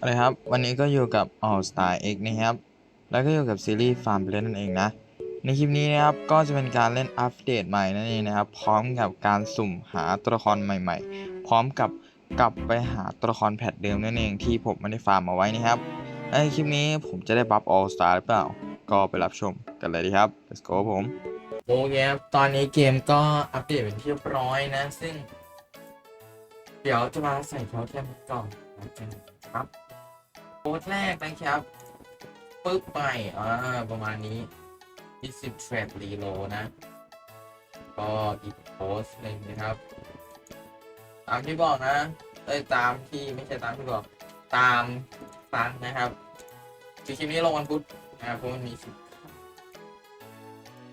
อะไรครับ วันนี้ก็อยู่กับ All Star X นะครับ แล้วก็อยู่กับซีรีส์ Farm เล่นนั่นเองนะ ในคลิปนี้นะครับ ก็จะเป็นการเล่นอัปเดตใหม่นั่นเองนะครับ พร้อมกับการสุ่มหาตัวละครใหม่ ๆ พร้อมกับกลับไปหาตัวละครแพทเดิมนั่นเองที่ผมไม่ได้ฟาร์มเอาไว้นะครับ ในคลิปนี้ผมจะได้บัฟ All Star หรือเปล่า ก็ไปรับชมกันเลยดีครับ let's go ผมโอเคครับตอนนี้เกมก็อัปเดตเป็นที่เรียบร้อยนะ ซึ่ง เดี๋ยวจะมาใส่เขาแคมก่อนนะครับ โพสต์แรกนะครับปึ๊บไปอ่าประมาณนี้20 trade reload นะ ก็อีกโพสต์หนึ่งนะครับ ตามที่บอกนะเอ้ยตามที่ไม่ใช่ตามที่บอกตามฟังนะครับคือคลิปนี้ลงวันพุธนะครับเพราะมันมีสิบ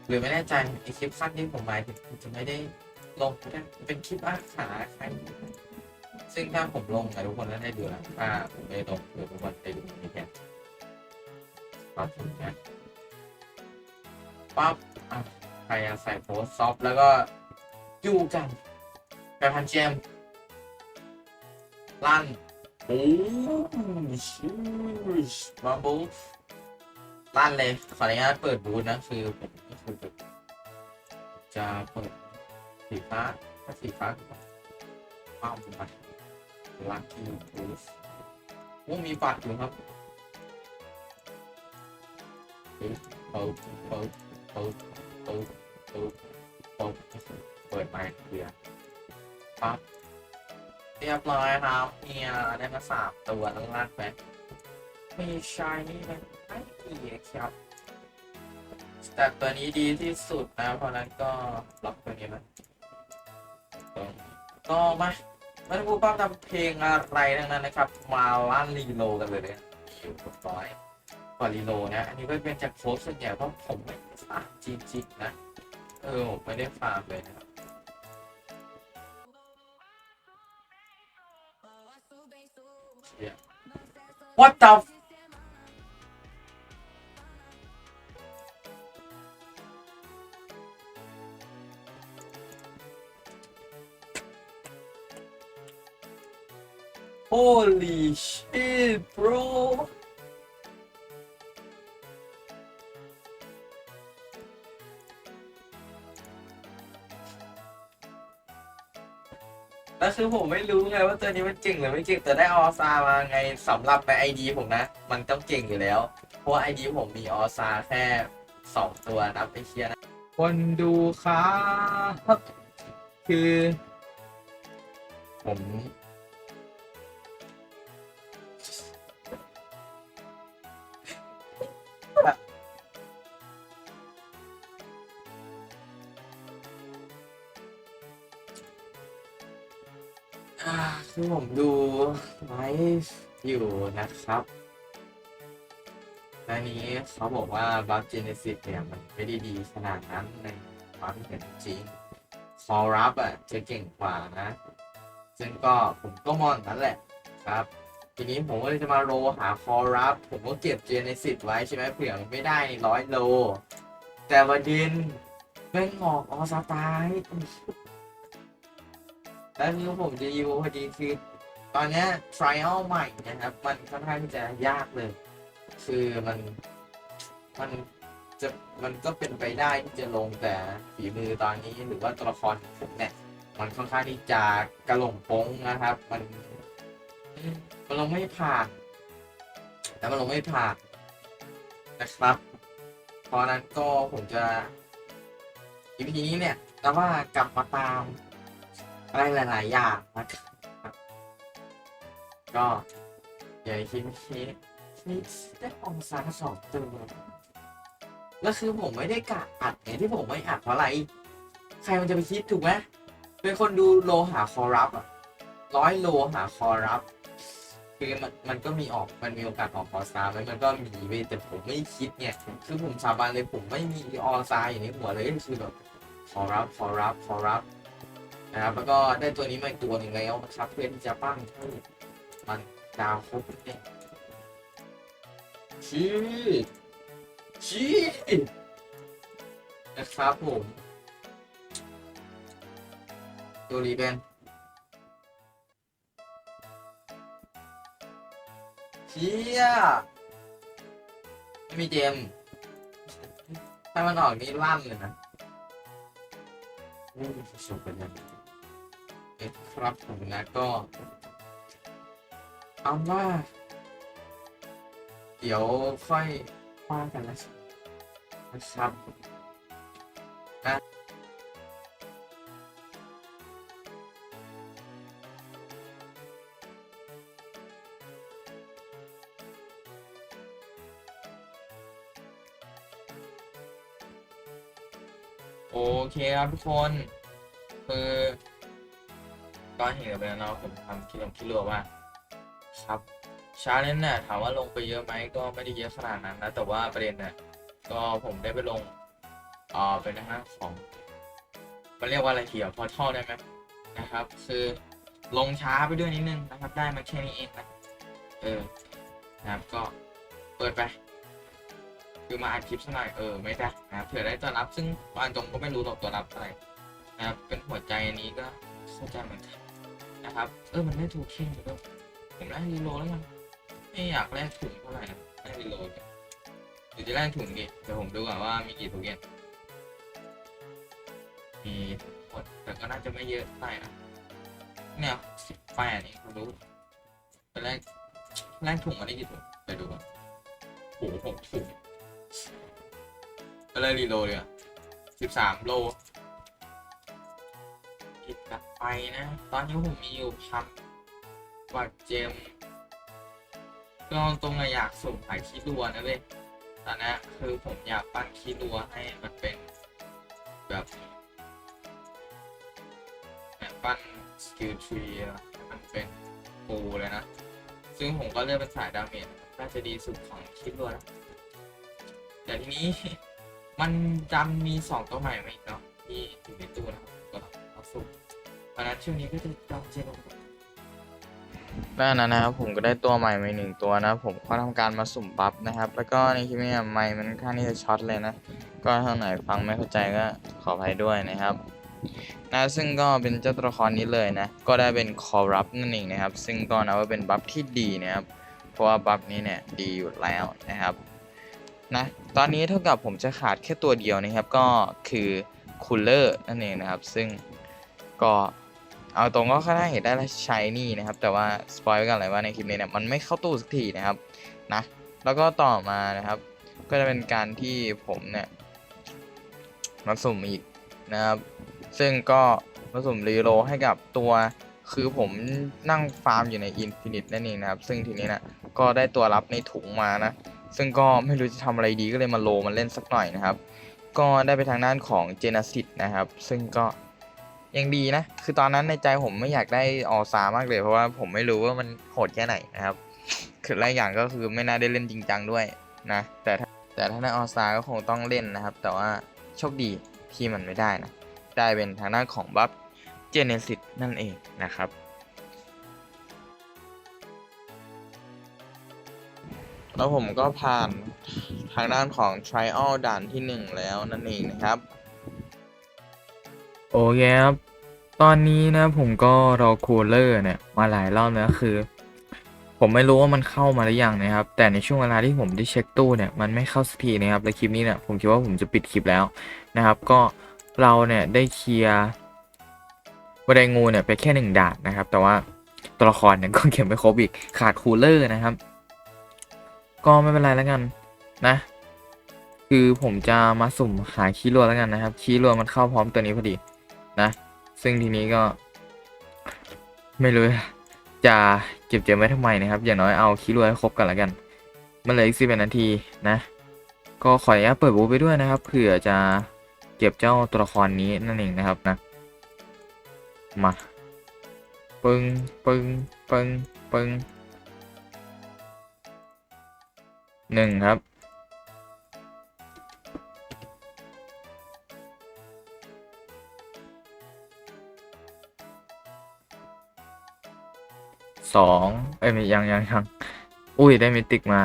หรือไม่แน่ใจไอคลิปสั้นที่ผมหมายถึงจะไม่ได้ลงนะเป็นคลิปอาขาใคร ซึ่งถ้าผมลงอะทุกคนก็ได้ดูแล้วถ้าผมไม่ลงเดี๋ยวทุกคนได้ดูนี่แค่ปั๊บนะปั๊บอะใครอยากใส่โพสซอฟต์แล้วก็อยู่กันแปดพันเจมลั่นโอ้ชิชมาบูลั่นเลยขออนุญาตเปิดบูธนะคือผมคือจะเปิดสีฟ้าถ้าสีฟ้าก็ป้ามไป ลักี้บูสโอ้มีบัตรอยู่ครับปึ๊บเปิดเปิดเปิดเปิดเปิดเปิดเปิดไปเบียร์ปั๊บเรียบร้อยครับเนี่ยได้มาสามตัวแล้วลากไปมีชายนี่มันไอ้อีกครับแต่ตัวนี้ดีที่สุดนะเพราะนั้นก็ล็อกตัวนี้มันก็มา ไม่ต้องพูดป้าทำเพลงอะไรทั้งนั้นนะครับ มาลั่นรีโลกันเลยเนี่ยอยู่เรียบร้อยกว่ารีโลนะ อันนี้ก็เป็นจากโค้ชส่วนใหญ่เพราะผมไม่ฟาร์มจริงๆนะ เออผมไม่ได้ฟาร์มเลยนะครับ Yeah. What the Holy shit, bro. แล้วคือผมไม่รู้ไงว่าตัวนี้มันเก่งหรือไม่เก่งแต่ได้ออซามาไงสำหรับในไอดีผมนะ มันต้องเก่งอยู่แล้ว เพราะไอดีผมมีออซาแค่สองตัวนับไปเชียร์นะ คนดูครับคือ ผม อยู่นะครับและนี้เขาบอกว่าบัฟเจเนซิสเนี่ยมันไม่ได้ดีขนาดนั้นในความเป็นจริงคอรับอะจะเก่งกว่านะ ซึ่งก็ผมก็มองนั้นแหละครับ ทีนี้ผมก็เลยจะมาโรหาคอรับผมก็เก็บเจเนซิสไว้ใช่ไหมเผื่อมันไม่ได้ร้อยโล แต่ประเด็นแม่งออกออสตาร์แล้วคือผมจะยูพอดีคือ ตอนนี้ trial ใหม่นะครับ มันค่อนข้างที่จะยากเลย คือมันมันจะมันก็เป็นไปได้ที่จะลงแต่ฝีมือตอนนี้หรือว่าตัวละครผมเนี่ยมันค่อนข้างที่จะกระหล่งปงนะครับ มันมันลงไม่ผ่านแล้วมันลงไม่ผ่านนะครับ เพราะนั้นก็ผมจะอีพีนี้เนี่ยแต่ว่ากลับมาตามอะไรหลาย ๆ อย่างนะครับ ก็ใหญ่ชิ้นนี้นี่ได้องศาสองตัวแล้วคือผมไม่ได้กะอัดไงที่ผมไม่อัดเพราะอะไร ใครมันจะไปคิดถูกไหมเป็นคนดูโลหาคอรับอะร้อยโลหาคอรับคือมันมันก็มีออกมันมีโอกาสออกคอซาแล้วมันก็มีเว้แต่ผมไม่คิดเนี่ยคือผมสาบานเลยผมไม่มีออซาอยู่ในหัวเลยคือแบบคอรับคอรับคอรับนะครับแล้วก็ได้ตัวนี้มาอีกตัวหนึ่งแล้วนะครับเพื่อที่จะปั้งให้ มันดาวครบเนี่ยชี้ชี้นะครับผมตัวรีแบนเชี่ยไม่มีเจมส์ถ้ามันออกนี่ลั่นเลยนะนี่สุดเป็นยังเอ๊ะครับผมนะก็ เอาว่า เดี๋ยวค่อยว่ากันนะนะครับนะโอเคครับทุกคนคือก็เห็นไปแล้วเนาะผมทำคลิปลงคลิปรัวว่า ครับชาเลนจ์เนี่ยถามว่าลงไปเยอะไหมก็ไม่ได้เยอะขนาดนั้นนะแต่ว่าประเด็นเนี่ยก็ผมได้ไปลงอ่อเป็นนะฮะของมันเรียกว่าอะไรเหี่ยวพอท่อได้ไหมนะครับ คือลงช้าไปด้วยนิดนึงนะครับ ได้มาแค่นี้เองนะเออนะครับก็เปิดไป คือมาอัดคลิปสักหน่อยเออไม่ได้นะครับเผื่อได้ตัวรับ ซึ่งอันตรงก็ไม่รู้หรอกตัวรับอะไรนะครับเป็นหัวใจอันนี้ก็เข้าใจเหมือนกันนะครับ เออมันได้ถูกเข่งอยู่ด้วย ผมแลกรีโหลดแล้วกันไม่อยากแลกถุงเท่าไหร่นะแลกรีโหลดเดี๋ยวจะแลกถุงดิเดี๋ยวผมดูก่อนว่ามีกี่ถุงเย็นมีหมดแต่ก็น่าจะไม่เยอะเท่ไหร่นะเนี่ยสิบแปดนี่คุณรู้ไปแลกแลกถุงมาได้กี่ถุงไปดูก่อนโอ้โหหกถุงไปแลกรีโหลดเลยสิบสามโลผิดกลับไปนะ ตอนนี้ผมมีอยู่พัน ว่าเจมก็ตรงอะอยากส่งขายคีดัวนะเว้ยตอนนี้คือผมอยากปั้นคีดัวให้มันเป็นแบบแบบปั้นสกิลทรีให้มันเป็นปูเลยนะ ซึ่งผมก็เลือกเป็นสายดาเมจน่าจะดีสุดของคีดัวนะแต่ทีนี้มันจำมีสองตัวใหม่มาอีกเนาะที่อยู่ในตู้นะครับก็เอาสุ่มเพราะนั้นช่วงนี้ก็จะจองเจมส์ ด้านนั้นนะครับผมก็ได้ตัวใหม่มาหนึ่งตัวนะผมก็ทำการมาสุ่มบัฟนะครับ แล้วก็ในคลิปนี้ไมค์มันค่อนข้างที่จะช็อตเลยนะ ก็ถ้าไหนฟังไม่เข้าใจก็ขออภัยด้วยนะครับนะซึ่งก็เป็นเจ้าตัวละครนี้เลยนะ ก็ได้เป็นคอรับนั่นเองนะครับ ซึ่งก็นับว่าเป็นบัฟที่ดีนะครับ เพราะว่าบัฟนี้เนี่ยดีอยู่แล้วนะครับนะตอนนี้เท่ากับผมจะขาดแค่ตัวเดียวนะครับ ก็คือคูลเลอร์นั่นเองนะครับ ซึ่งก็ เอาตรงก็ค่อนข้างเห็นได้แล้วใช้นี่นะครับ แต่ว่าสปอยไว้ก่อนเลยว่าในคลิปนี้เนี่ยมันไม่เข้าตู้สักทีนะครับนะแล้วก็ต่อมานะครับ ก็จะเป็นการที่ผมเนี่ยมาสุ่มอีกนะครับ ซึ่งก็มาสุ่มรีโลให้กับตัวคือผมนั่งฟาร์มอยู่ในอินฟินิตนั่นเองนะครับ ซึ่งทีนี้นะก็ได้ตัวรับในถุงมานะ ซึ่งก็ไม่รู้จะทำอะไรดีก็เลยมาโลมาเล่นสักหน่อยนะครับ ก็ได้ไปทางด้านของเจน s ิ s นะครับ ซึ่งก็ ยังดีนะ คือตอนนั้นในใจผมไม่อยากได้ออซามากเลยเพราะว่าผมไม่รู้ว่ามันโหดแค่ไหนนะครับ คือหลายอย่างก็คือไม่น่าได้เล่นจริงจังด้วยนะ แต่แต่ถ้าได้ออซาก็คงต้องเล่นนะครับ แต่ว่าโชคดีที่มันไม่ได้นะ ได้เป็นทางด้านของบัฟเจเนซิสนั่นเองนะครับแล้วผมก็ผ่านทางด้านของ Trial ด่านที่ 1 แล้วนั่นเองนะครับ เคครับ ตอนนี้นะผมก็รอคูลเลอร์เนี่ยมาหลายรอบแล้วคือ ผมไม่รู้ว่ามันเข้ามาหรือยังนะครับ แต่ในช่วงเวลาที่ผมได้เช็คตู้เนี่ยมันไม่เข้าสักทีนะครับและคลิปนี้เนี่ยผมคิดว่าผมจะปิดคลิปแล้วนะครับ ก็เราเนี่ยได้เคลียร์บันไดงูเนี่ยไปแค่หนึ่งด่านนะครับ แต่ว่าตัวละครเนี่ยก็เก็บไม่ครบอีกขาดคูลเลอร์นะครับ ก็ไม่เป็นไรแล้วกันนะ คือผมจะมาสุ่มหาคีรัวแล้วกันนะครับ คีรัวมันเข้าพร้อมตัวนี้พอดี นะ ซึ่งทีนี้ก็ ไม่รู้จะเก็บเก็บไว้ทำไมนะครับ อย่างน้อยเอาคิรัวให้ครบกันล้วกัน มันเหลืออีกสิบนาทีนะ ก็ขออนุญาตเปิดบูไปด้วยนะครับเผื่อจะเก็บเจ้าตัวละครนี้นั่นเองนะครับนะ มาปึ้งปึ้งปึ้งปึ้งหนึ่งครับ สองเอ้ยยังยังยังอุ้ยได้มิติกมา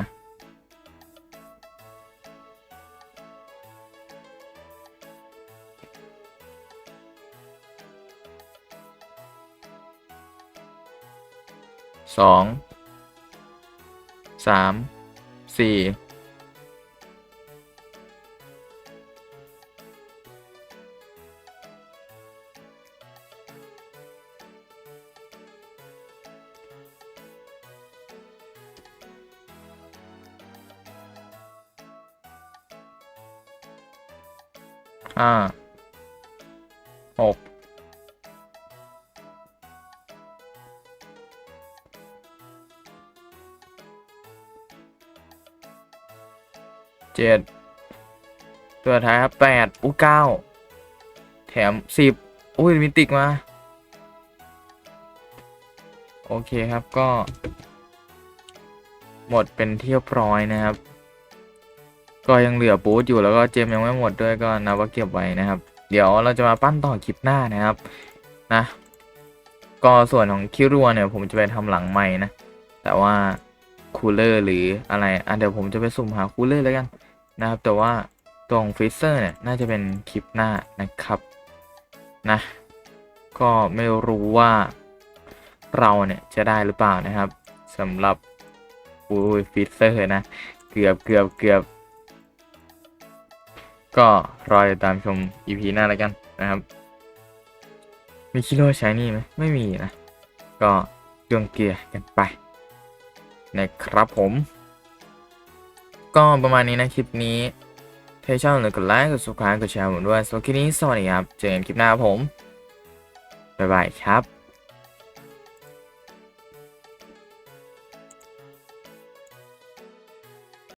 สองสามสี่ ห้าหกเจ็ดตัวท้ายครับแปดอู้เก้าแถมสิบอุ้ยมิติกมา โอเคครับก็ หมดเป็นเที่ยบร้อยนะครับ ก็ยังเหลือบูธอยู่แล้วก็เจมยังไม่หมดด้วยก็นับว่าเก็บไว้นะครับ เดี๋ยวเราจะมาปั้นต่อคลิปหน้านะครับนะ ก็ส่วนของคิรัวเนี่ยผมจะไปทำหลังใหม่นะ แต่ว่าคูลเลอร์หรืออะไรอะเดี๋ยวผมจะไปสุ่มหาคูลเลอร์แล้วกันนะครับ แต่ว่าตัวของฟรีเซอร์เนี่ยน่าจะเป็นคลิปหน้านะครับนะก็ไม่รู้ว่าเราเนี่ยจะได้หรือเปล่านะครับสำหรับอุ้ยฟรีเซอร์นะ เกือบเกือบเกือบ ก็รอติดตามชม EP หน้าแล้วกันนะครับ มีคิโลใช้นี่ไหมไม่มีนะ ก็ดวงเกียร์กันไปนะครับผม ก็ประมาณนี้นะคลิปนี้ถ้าชอบอย่าลืมกดไลค์กด subscribe กดแชร์ผมด้วยสำหรับคลิปนี้สวัสดีครับ เจอกันคลิปหน้าครับผม บ๊ายบายครับ